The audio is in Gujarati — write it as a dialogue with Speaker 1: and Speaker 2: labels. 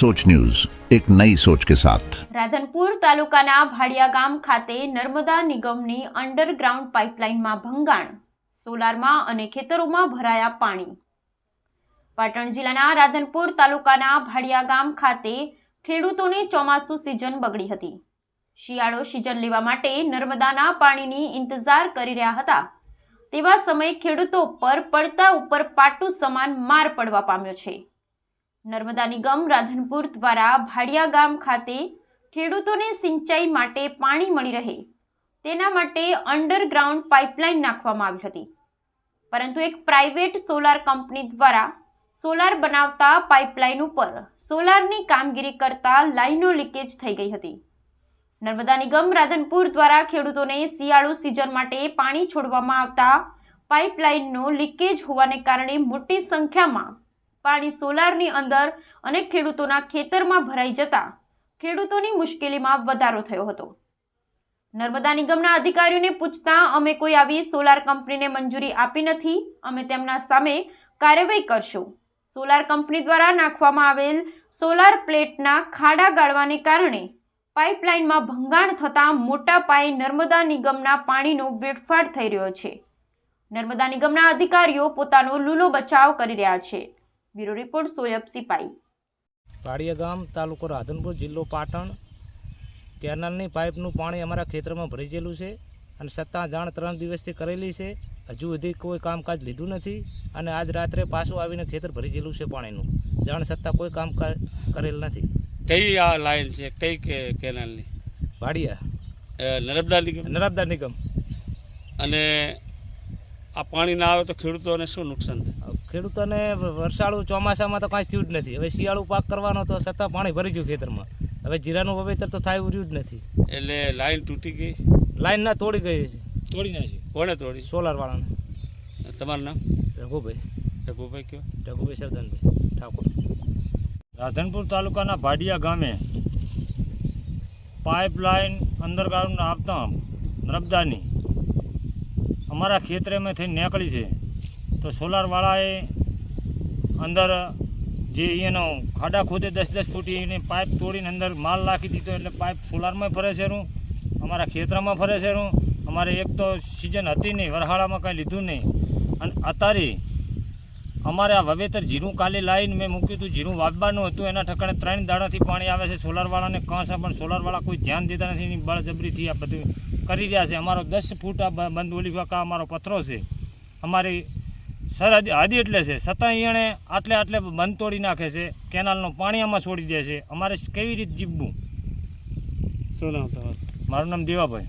Speaker 1: सोच न्यूज एक नई सोच के साथ
Speaker 2: રાધનપુર તાલુકાના ભાડિયા ગામ ખાતે નર્મદા નિગમની અંડરગ્રાઉન્ડ પાઇપલાઇનમાં ભંગાણ સોલારમાં અને ખેતરોમાં ભરાયા પાણી પાટણ જિલ્લાના રાધનપુર તાલુકાના ભાડિયા ગામ ખાતે ખેડૂતોની ચોમાસુ સિઝન બગડી હતી શિયાળો સિઝન લેવા માટે નર્મદાના પાણીની ઇંતજાર કરી રહ્યા હતા તેવા સમયે ખેડૂતો પર પડતા ઉપર પાટું સમાન માર પડવા પામ્યો છે નર્મદા નિગમ રાધનપુર દ્વારા ભાડિયા ગામ ખાતે ખેડૂતોને સિંચાઈ માટે પાણી મળી રહે. તેના માટે અંડરગ્રાઉન્ડ પાઇપલાઇન નાખવામાં આવી હતી. પરંતુ એક પ્રાઇવેટ સોલાર કંપની દ્વારા સોલાર બનાવતા પાઇપલાઇન ઉપર સોલારની કામગીરી કરતા લાઈનો લીકેજ થઈ ગઈ હતી. નર્મદા નિગમ રાધનપુર દ્વારા ખેડૂતોને શિયાળુ સિઝન માટે પાણી છોડવામાં આવતા પાઇપલાઇનનો લીકેજ હોવાને કારણે મોટી સંખ્યામાં પાણી સોલારની અંદર અને ખેડૂતોના ખેતરમાં ભરાઈ જતા ખેડૂતોની મુશ્કેલીમાં વધારો થયો હતો. નર્મદા નિગમના અધિકારીઓને પૂછતા, અમે કોઈ આવી સોલાર કંપનીને મંજૂરી આપી નથી. અમે તેમના સામે કાર્યવાહી કરશું. સોલાર કંપની દ્વારા નાખવામાં આવેલ સોલાર પ્લેટના ખાડા ગાળવાને કારણે પાઇપલાઇનમાં ભંગાણ થતાં મોટા પાયે નર્મદા નિગમના પાણીનો વેડફાટ થઈ રહ્યો છે. નર્મદા નિગમના અધિકારીઓ પોતાનો લૂલો બચાવ કરી રહ્યા છે. Bureau report Soyab Sipai.
Speaker 3: Padiya ગામ તાલુકો રાધનપુર જિલ્લો પાટણ. કેનાલની પાઇપનું પાણી અમારા ખેતરમાં ભરી ગયેલું છે અને સત્તા જાણ ત્રણ દિવસથી કરેલી છે. હજુ સુધી કોઈ કામકાજ લીધું નથી અને આજ રાત્રે પાછું આવીને ખેતર ભરી ગયેલું છે પાણીનું. જાણ સત્તા કોઈ કામકાજ કરેલ નથી.
Speaker 4: કઈ આ લાઈન છે? કઈ કે કેનાલની?
Speaker 3: ભાડિયા
Speaker 4: નર્મદા નિગમ?
Speaker 3: નર્મદા નિગમ.
Speaker 4: અને આ પાણી ના આવે તો ખેડૂતોને શું નુકસાન થાય?
Speaker 3: ખેડૂતોને વરસાળુ ચોમાસામાં તો કાંઈ થયું જ નથી. હવે શિયાળું પાક કરવાનો તો છતાં પાણી ભરી ગયું ખેતરમાં. હવે જીરાનું વાવેતર તો થાય ઉર્યું જ નથી.
Speaker 4: એટલે લાઈન તૂટી ગઈ?
Speaker 3: લાઈન ના તોડી ગઈ છે તોડી નાખી.
Speaker 4: કોણે તોડી?
Speaker 3: સોલારવાળાને.
Speaker 4: તમારું નામ?
Speaker 3: રઘુભાઈ.
Speaker 4: રઘુભાઈ કયો?
Speaker 3: રઘુભાઈ સરદાનભાઈ ઠાકોર.
Speaker 5: રાધનપુર તાલુકાના ભાડિયા ગામે પાઇપલાઇન અંડરગ્રાઉન્ડ આવતા નર્મદાની અમારા ખેતરેમાંથી નીકળી છે. તો સોલારવાળાએ અંદર જે એનો ખાડા ખોદે દસ દસ ફૂટી એને પાઇપ તોડીને અંદર માલ નાખી દીધો એટલે પાઇપ સોલારમાં ફરે છે રૂ અમારા ખેતરમાં ફરે છે રૂ અમારે એક તો સિઝન હતી નહીં, વરહાળામાં કાંઈ લીધું નહીં. અને અત્યારે અમારે આ વાવેતર જીરું કાલે લાવીને મેં મૂક્યું હતું જીરું વાવવાનું હતું. એના ઠકાણે ત્રણ દાડાથી પાણી આવે છે સોલારવાળાને. કાંસા પણ સોલારવાળા કોઈ ધ્યાન દેતા નથી, એની બળજબરીથી આ બધું કરી રહ્યા છે. અમારો દસ ફૂટ આ બંધ ઓલી વાકા અમારો પથરો છે. અમારી સરહદ હદ એટલે છે. છતાં એણે આટલે આટલે બંધ તોડી નાખે છે. કેનાલનું પાણી આમાં છોડી દે છે. અમારે કેવી રીતે જીવવું?
Speaker 4: શું નામ તમારું?
Speaker 5: મારું નામ દેવાભાઈ.